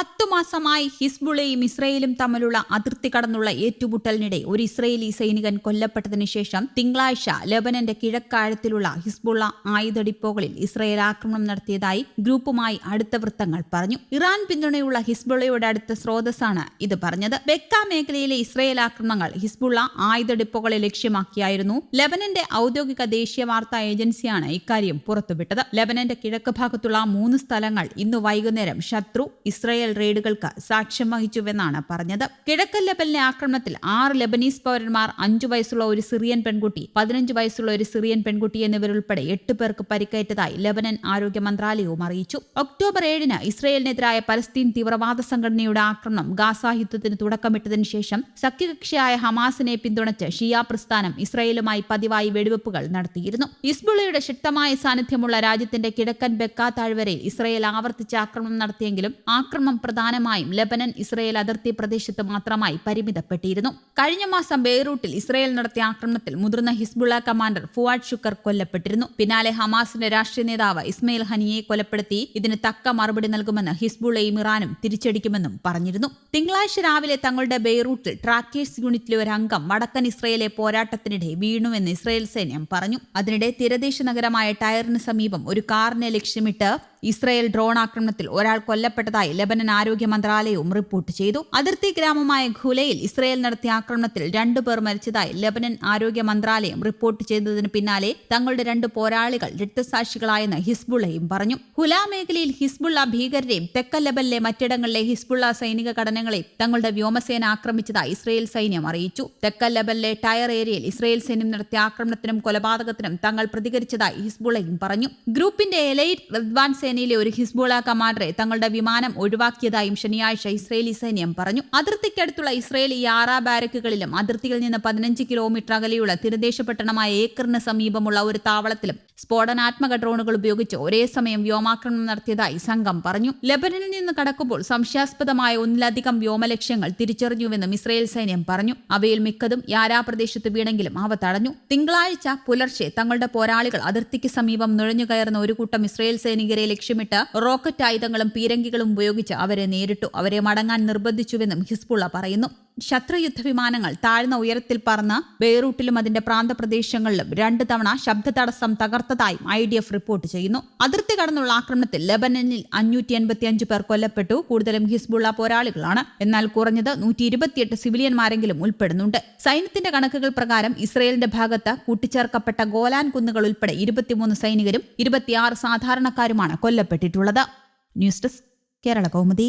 പത്തു മാസമായി ഹിസ്ബുളയും ഇസ്രയേലും തമ്മിലുള്ള അതിർത്തി കടന്നുള്ള ഏറ്റുമുട്ടലിനിടെ ഒരു ഇസ്രയേലി സൈനികൻ കൊല്ലപ്പെട്ടതിനു ശേഷം തിങ്കളാഴ്ച ലെബനന്റെ കിഴക്കാഴത്തിലുള്ള ഹിസ്ബുള്ള ആയുധടിപ്പോകളിൽ ഇസ്രയേൽ ആക്രമണം നടത്തിയതായി ഗ്രൂപ്പുമായി അടുത്ത വൃത്തങ്ങൾ പറഞ്ഞു. ഇറാൻ പിന്തുണയുള്ള ഹിസ്ബുള്ളയുടെ അടുത്ത സ്രോതസ്സാണ് ഇത് പറഞ്ഞത്. ബെക്ക മേഖലയിലെ ഇസ്രയേൽ ആക്രമണങ്ങൾ ഹിസ്ബുള്ള ആയുധടിപ്പുകളെ ലക്ഷ്യമാക്കിയായിരുന്നു. ലെബനന്റെ ഔദ്യോഗിക ദേശീയ വാർത്താ ഏജൻസിയാണ് ഇക്കാര്യം പുറത്തുവിട്ടത്. ലെബനന്റെ കിഴക്ക് ഭാഗത്തുള്ള മൂന്ന് സ്ഥലങ്ങൾ ഇന്ന് വൈകുന്നേരം ശത്രു ഇസ്രയേൽ റെയ്ഡുകൾക്ക് സാക്ഷ്യം വഹിച്ചുവെന്നാണ് പറഞ്ഞത്. കിഴക്കൻ ലെബനിലെ ആക്രമണത്തിൽ ആറ് ലെബനീസ് പൗരന്മാർ അഞ്ചു വയസ്സുള്ള ഒരു സിറിയൻ പെൺകുട്ടി പതിനഞ്ച് വയസ്സുള്ള ഒരു സിറിയൻ പെൺകുട്ടി എന്നിവരുൾപ്പെടെ എട്ട് പേർക്ക് പരിക്കേറ്റതായി ലെബനൻ ആരോഗ്യ മന്ത്രാലയവും അറിയിച്ചു. ഒക്ടോബർ ഏഴിന് ഇസ്രയേലിനെതിരായ പലസ്തീൻ തീവ്രവാദ സംഘടനയുടെ ആക്രമണം ഗാസ യുദ്ധത്തിന് തുടക്കമിട്ടതിനു ശേഷം സഖ്യകക്ഷിയായ ഹമാസിനെ പിന്തുണച്ച് ഷിയ പ്രസ്ഥാനം ഇസ്രയേലുമായി പതിവായി വെടിവെപ്പുകൾ നടത്തിയിരുന്നു. ഇസ്ബുളയുടെ ശക്തമായ സാന്നിധ്യമുള്ള രാജ്യത്തിന്റെ കിഴക്കൻ ബെക്ക താഴ്വരയിൽ ഇസ്രയേൽ ആവർത്തിച്ച് ആക്രമണം നടത്തിയെങ്കിലും ആക്രമണം പ്രധാനമായും ലെബനൻ ഇസ്രയേൽ അതിർത്തി പ്രദേശത്ത് മാത്രമായി പരിമിതപ്പെട്ടിരുന്നു. കഴിഞ്ഞ മാസം ബെയ്റൂട്ടിൽ ഇസ്രയേൽ നടത്തിയ ആക്രമണത്തിൽ മുതിർന്ന ഹിസ്ബുള്ള കമാൻഡർ ഫുവാഡ് ഷുക്കർ കൊല്ലപ്പെട്ടിരുന്നു. പിന്നാലെ ഹമാസിന്റെ രാഷ്ട്രീയ നേതാവ് ഇസ്മയിൽ ഹനിയെ കൊലപ്പെടുത്തി. ഇതിന് തക്ക മറുപടി നൽകുമെന്ന് ഹിസ്ബുള്ളയും ഇറാനും തിരിച്ചടിക്കുമെന്നും പറഞ്ഞിരുന്നു. തിങ്കളാഴ്ച രാവിലെ തങ്ങളുടെ ബെയ്റൂട്ടിൽ ട്രാക്കേഴ്സ് യൂണിറ്റിലെ ഒരു അംഗം വടക്കൻ ഇസ്രയേലെ പോരാട്ടത്തിനിടെ വീണുവെന്ന് ഇസ്രയേൽ സൈന്യം പറഞ്ഞു. അതിനിടെ തീരദേശ നഗരമായ ടയറിന് സമീപം ഒരു കാറിനെ ലക്ഷ്യമിട്ട് ഇസ്രയേൽ ഡ്രോൺ ആക്രമണത്തിൽ ഒരാൾ കൊല്ലപ്പെട്ടതായി ലെബനൻ ആരോഗ്യ മന്ത്രാലയവും റിപ്പോർട്ട് ചെയ്തു. അതിർത്തി ഗ്രാമമായ ഖുലയിൽ ഇസ്രയേൽ നടത്തിയ ആക്രമണത്തിൽ രണ്ടുപേർ മരിച്ചതായി ലെബനൻ ആരോഗ്യ മന്ത്രാലയം റിപ്പോർട്ട് ചെയ്തതിന് പിന്നാലെ തങ്ങളുടെ രണ്ട് പോരാളികൾ രക്തസാക്ഷികളായെന്ന് ഹിസ്ബുള്ളയും പറഞ്ഞു. ഹുല മേഖലയിൽ ഹിസ്ബുള്ള ഭീകരരെയും തെക്കൻ ലെബനിലെ മറ്റിടങ്ങളിലെ ഹിസ്ബുള്ള സൈനിക ഘടനകളെയും തങ്ങളുടെ വ്യോമസേന ആക്രമിച്ചതായി ഇസ്രയേൽ സൈന്യം അറിയിച്ചു. തെക്കൻ ലെബനിലെ ടയർ ഏരിയയിൽ ഇസ്രയേൽ സൈന്യം നടത്തിയ ആക്രമണത്തിനും കൊലപാതകത്തിനും തങ്ങൾ പ്രതികരിച്ചതായി ഹിസ്ബുള്ളയും പറഞ്ഞു. ഗ്രൂപ്പിന്റെ എലൈറ്റ് റിദ്വാൻ സേനയിലെ ഒരു ഹിസ്ബുള കമാൻഡറെ തങ്ങളുടെ വിമാനം ഒഴിവാക്കിയതായും ശനിയാഴ്ച ഇസ്രയേലി സൈന്യം പറഞ്ഞു. അതിർത്തിക്കടുത്തുള്ള ഇസ്രയേലി യാറ ബാരക്കുകളിലും അതിർത്തിയിൽ നിന്ന് പതിനഞ്ച് കിലോമീറ്റർ അകലെയുള്ള തീരദേശ പട്ടണമായ ഏക്കറിന് സമീപമുള്ള ഒരു താവളത്തിലും സ്ഫോടനാത്മക ഡ്രോണുകൾ ഉപയോഗിച്ച് ഒരേ സമയം വ്യോമാക്രമണം നടത്തിയതായി സംഘം പറഞ്ഞു. ലബനനിൽ നിന്ന് കടക്കുമ്പോൾ സംശയാസ്പദമായ ഒന്നിലധികം വ്യോമലക്ഷ്യങ്ങൾ തിരിച്ചറിഞ്ഞുവെന്നും ഇസ്രയേൽ സൈന്യം പറഞ്ഞു. അവയിൽ മിക്കതും യാരാ പ്രദേശത്ത് വീണെങ്കിലും അവ തടഞ്ഞു. തിങ്കളാഴ്ച പുലർച്ചെ തങ്ങളുടെ പോരാളികൾ അതിർത്തിക്ക് സമീപം നുഴഞ്ഞുകയറുന്ന ഒരു കൂട്ടം ഇസ്രയേൽ സൈനികരെ ലക്ഷ്യമിട്ട് റോക്കറ്റ് ആയുധങ്ങളും പീരങ്കികളും ഉപയോഗിച്ച് അവരെ നേരിട്ടു. അവരെ മടങ്ങാൻ നിർബന്ധിച്ചുവെന്നും ഹിസ്ബുള്ള പറയുന്നു. ശത്രുയുദ്ധ വിമാനങ്ങൾ താഴ്ന്ന ഉയരത്തിൽ പറന്ന് ബെയ്റൂട്ടിലും അതിന്റെ പ്രാന്തപ്രദേശങ്ങളിലും രണ്ട് തവണ ശബ്ദ തടസ്സം തകർത്തതായും ഐ ഡി എഫ് റിപ്പോർട്ട് ചെയ്യുന്നു. അതിർത്തി കടന്നുള്ള ആക്രമണത്തിൽ ലെബനനിൽ അഞ്ഞൂറ്റി എൺപത്തി അഞ്ച് പേർ കൊല്ലപ്പെട്ടു. കൂടുതലും ഹിസ്ബുള്ള പോരാളികളാണ്. എന്നാൽ കുറഞ്ഞത് നൂറ്റി ഇരുപത്തിയെട്ട് സിവിലിയന്മാരെങ്കിലും ഉൾപ്പെടുന്നുണ്ട്. സൈന്യത്തിന്റെ കണക്കുകൾ പ്രകാരം ഇസ്രയേലിന്റെ ഭാഗത്ത് കൂട്ടിച്ചേർക്കപ്പെട്ട ഗോലാൻ കുന്നുകൾ ഉൾപ്പെടെ ഇരുപത്തിമൂന്ന് സൈനികരും ഇരുപത്തിയാറ് സാധാരണക്കാരുമാണ് കൊല്ലപ്പെട്ടിട്ടുള്ളത്. News desk Kerala Kaumudi.